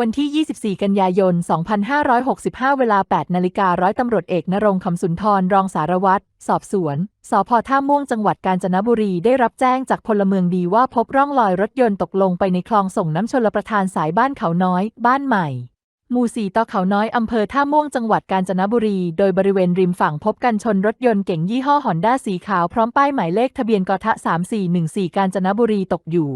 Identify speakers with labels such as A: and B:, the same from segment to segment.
A: วันที่ 24 กันยายน 2565 เวลา 8 นาฬิการ้อยตำรวจเอกนรงคำสุนทร รองสารวัตร สอบสวน สพท่าม่วงจังหวัดกาญจนบุรีได้รับแจ้งจากพลเมืองดีว่าพบร่องรอยรถยนต์ตกลงไปในคลองส่งน้ำชลประทานสายบ้านเขาน้อย บ้านใหม่ หมู่สี่ต่อเขาน้อยอำเภอท่าม่วงจังหวัดกาญจนบุรี โดยบริเวณริมฝั่งพบกันชนรถยนต์เก๋งยี่ห้อฮอนด้าสีขาวพร้อมป้ายหมายเลขทะเบียนกทะ3414 กาญจนบุรีตกอยู่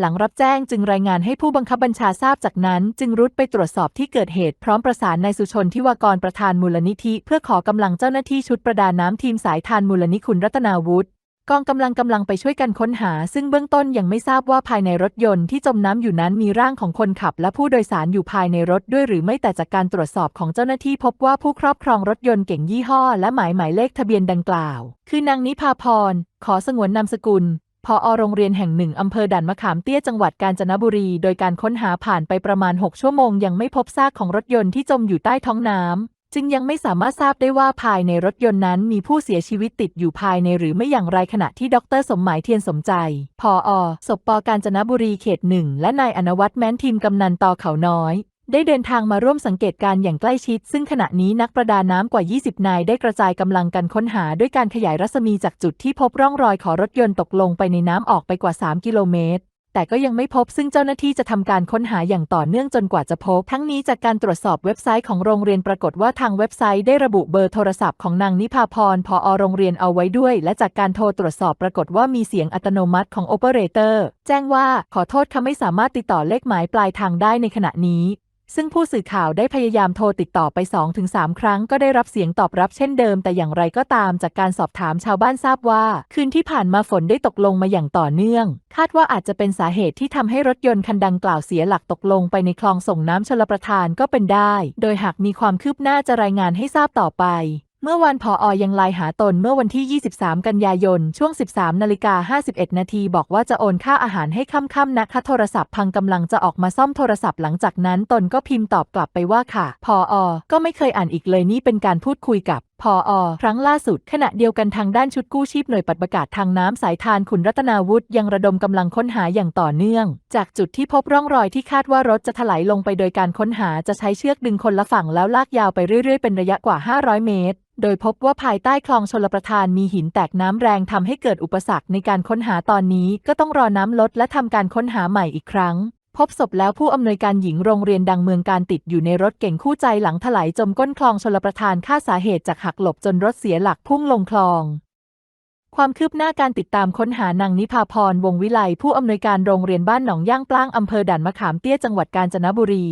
A: หลังรับแจ้งจึงรายงานให้ผู้บังคับบัญชาทราบจากนั้น จึงรุดไปตรวจสอบที่เกิดเหตุพร้อมประสานนายสุชนทิวากรประธานมูลนิธิ เพื่อขอกำลังเจ้าหน้าที่ชุดประดาน้ำทีมสายทานมูลนิคุณรัตนาวุฒิกองกำลังกำลังไปช่วยกันค้นหา ซึ่งเบื้องต้นยังไม่ทราบว่าภายในรถยนต์ที่จมน้ำอยู่นั้นมีร่างของคนขับ และผู้โดยสารอยู่ภายในรถด้วยหรือไม่แต่จากการตรวจสอบของเจ้าหน้าที่พบว่าผู้ครอบครองรถยนต์เก่งยี่ห้อ และหมายหมายเลขทะเบียนดังกล่าว คือนางนิพาพร ขอสงวนนามสกุล พออโรงเรียนแห่งหนึ่งอำเภอด่านมะขามเตี้ยจังหวัดกาญจนบุรี โดยการค้นหาผ่านไปประมาณ 6 ชั่วโมง ยังไม่พบซากของรถยนต์ที่จมอยู่ใต้ท้องน้ำ จึงยังไม่สามารถทราบได้ว่าภายในรถยนต์นั้นมีผู้เสียชีวิตติดอยู่ภายในหรือไม่อย่างไรขณะที่ดรสมหมายเทียนสมใจ พออศปกาญจนบุรีเขตหนึ่งและนายอนวัตแม้นทีมกำนันตอเขาน้อย ได้เดินทางมาร่วมสังเกตการณ์อย่างใกล้ชิด ซึ่งขณะนี้นักประดาน้ำกว่า 20 นายได้กระจายกำลังกันค้นหาด้วยการขยายรัศมีจากจุดที่พบร่องรอยของรถยนต์ตกลงไปในน้ำออกไปกว่า 3 กิโลเมตรแต่ก็ยังไม่พบซึ่งเจ้าหน้าที่จะทำการค้นหาอย่างต่อเนื่องจนกว่าจะพบ ทั้งนี้จากการตรวจสอบเว็บไซต์ของโรงเรียนปรากฏว่าทางเว็บไซต์ได้ระบุเบอร์โทรศัพท์ของนางนิพาพรพอโรงเรียนเอาไว้ด้วย และจากการโทรตรวจสอบปรากฏว่ามีเสียงอัตโนมัติของโอเปอเรเตอร์แจ้งว่าขอโทษค่ะไม่สามารถติดต่อเลขหมายปลายทางได้ในขณะนี้ ซึ่งผู้สื่อข่าวได้พยายามโทรติดต่อไป 2-3 ครั้งก็ได้รับเสียงตอบรับเช่นเดิม แต่อย่างไรก็ตามจากการสอบถามชาวบ้านทราบว่า คืนที่ผ่านมาฝนได้ตกลงมาอย่างต่อเนื่อง คาดว่าอาจจะเป็นสาเหตุที่ทำให้รถยนต์คันดังกล่าวเสียหลักตกลงไปในคลองส่งน้ำชลประทานก็เป็นได้ โดยหากมีความคืบหน้าจะรายงานให้ทราบต่อไป เมื่อวันพออยังไลน์หาตนเมื่อวันที่ 23 กันยายน ช่วง 13นาฬิกา51 นาทีบอกว่าจะโอนค่าอาหารให้ค่ำๆนะคะโทรศัพท์พังกำลังจะออกมาซ่อมโทรศัพท์หลังจากนั้นตนก็พิมพ์ตอบกลับไปว่าค่ะ พออก็ไม่เคยอ่านอีกเลยนี่เป็นการพูดคุยกับ พออครั้งล่าสุด ขณะเดียวกันทางด้านชุดกู้ชีพหน่วยปฏิบัติการทางน้ำสายทานขุนรัตนาวุฒิยังระดมกำลังค้นหาอย่างต่อเนื่อง จากจุดที่พบร่องรอยที่คาดว่ารถจะถลายลงไปโดยการค้นหาจะใช้เชือกดึงคนละฝั่งแล้วลากยาวไปเรื่อยๆ เป็นระยะกว่า 500 เมตร โดยพบว่าภายใต้คลองชลประทานมีหินแตกน้ำแรงทำให้เกิดอุปสรรคในการค้นหาตอนนี้ ก็ต้องรอน้ำลดและทำการค้นหาใหม่อีกครั้ง พบศพแล้วผู้อำนวยการหญิงโรงเรียนดังเมืองการติดอยู่ในรถเก่งคู่ใจหลังถลายจมก้นคลองชลประทานค่าสาเหตุจากหักหลบจนรถเสียหลักพุ่งลงคลอง ความคืบหน้าการติดตามค้นหานางนิพาพรวงวิไลผู้อำนวยการโรงเรียนบ้านหนองย่างปล้างอำเภอด่านมะขามเตี้ยจังหวัดกาญจนบุรี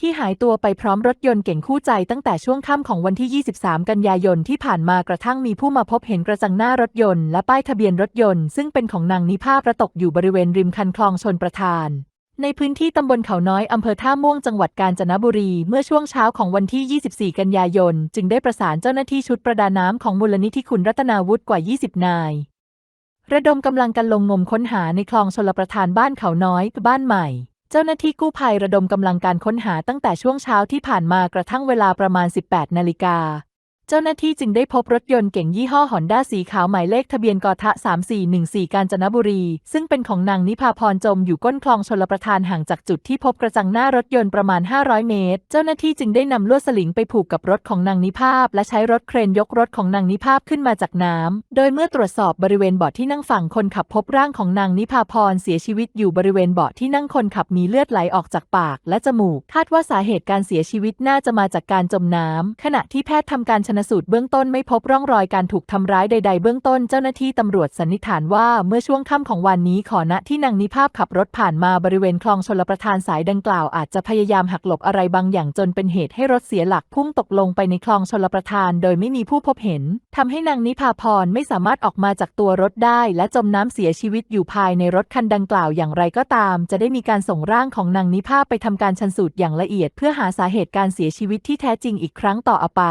A: ที่หายตัวไปพร้อมรถยนต์เก่งคู่ใจตั้งแต่ช่วงค่ำของวันที่ 23 กันยายนที่ผ่านมากระทั่งมีผู้มาพบเห็นกระจังหน้ารถยนต์และป้ายทะเบียนรถยนต์ซึ่งเป็นของนางนิพาประตกอยู่บริเวณริมคันคลองชนประทาน ในพื้นที่ตำบลเขาน้อยอำเภอท่าม่วงจังหวัดกาญจนบุรี เมื่อช่วงเช้าของวันที่ 24 กันยายน จึงได้ประสานเจ้าหน้าที่ชุดประดาน้ำของมูลนิธิคุณรัตนาวุฒิกว่า 20 นาย ระดมกำลังกันลงงมค้นหาในคลองชลประทานบ้านเขาน้อยบ้านใหม่ เจ้าหน้าที่กู้ภัยระดมกำลังการค้นหาตั้งแต่ช่วงเช้าที่ผ่านมากระทั่งเวลาประมาณ 18 นาฬิกา เจ้าหน้าที่จึงได้พบรถยนต์เก๋งยี่ห้อฮอนด้าสีขาวหมายเลขทะเบียนกทะ 3414 กาญจนบุรี ซึ่งเป็นของนางนิพาพรจมอยู่ก้นคลองชลประทานห่างจากจุดที่พบกระจังหน้ารถยนต์ประมาณ 500 เมตร เจ้าหน้าที่จึงได้นำลวดสลิงไปผูกกับรถของนางนิพาพ และใช้รถเครนยกรถของนางนิพาพขึ้นมาจากน้ำ โดยเมื่อตรวจสอบบริเวณเบาะที่นั่งฝั่งคนขับพบร่างของนางนิพาพรเสียชีวิตอยู่บริเวณเบาะที่นั่งคนขับมีเลือดไหลออกจากปาก และจมูก คาดว่าสาเหตุการเสียชีวิตน่าจะมาจากการจมน้ำขณะที่แพทย์ทำการชนสูตรเบื้องต้นไม่พบร่องรอยการถูกทำร้ายใด ๆ เบื้องต้นเจ้าหน้าที่ตำรวจสันนิษฐานว่าเมื่อช่วงค่ำของวันนี้ขอณะที่นางนิภาพขับรถผ่านมาบริเวณคลองชลประทานสายดังกล่าวอาจจะพยายามหักหลบอะไรบางอย่างจนเป็นเหตุให้รถเสียหลักพุ่งตกลงไปในคลองชลประทาน โดยไม่มีผู้พบเห็นทำให้นางนิพาพรไม่สามารถออกมาจากตัวรถได้ และจมน้ำเสียชีวิตอยู่ภายในรถคันดังกล่าวอย่างไรก็ตาม จะได้มีการส่งร่างของนางนิพาพไปทำการชันสูตรอย่างละเอียด เพื่อหาสาเหตุการเสียชีวิตที่แท้จริงอีกครั้งต่อไป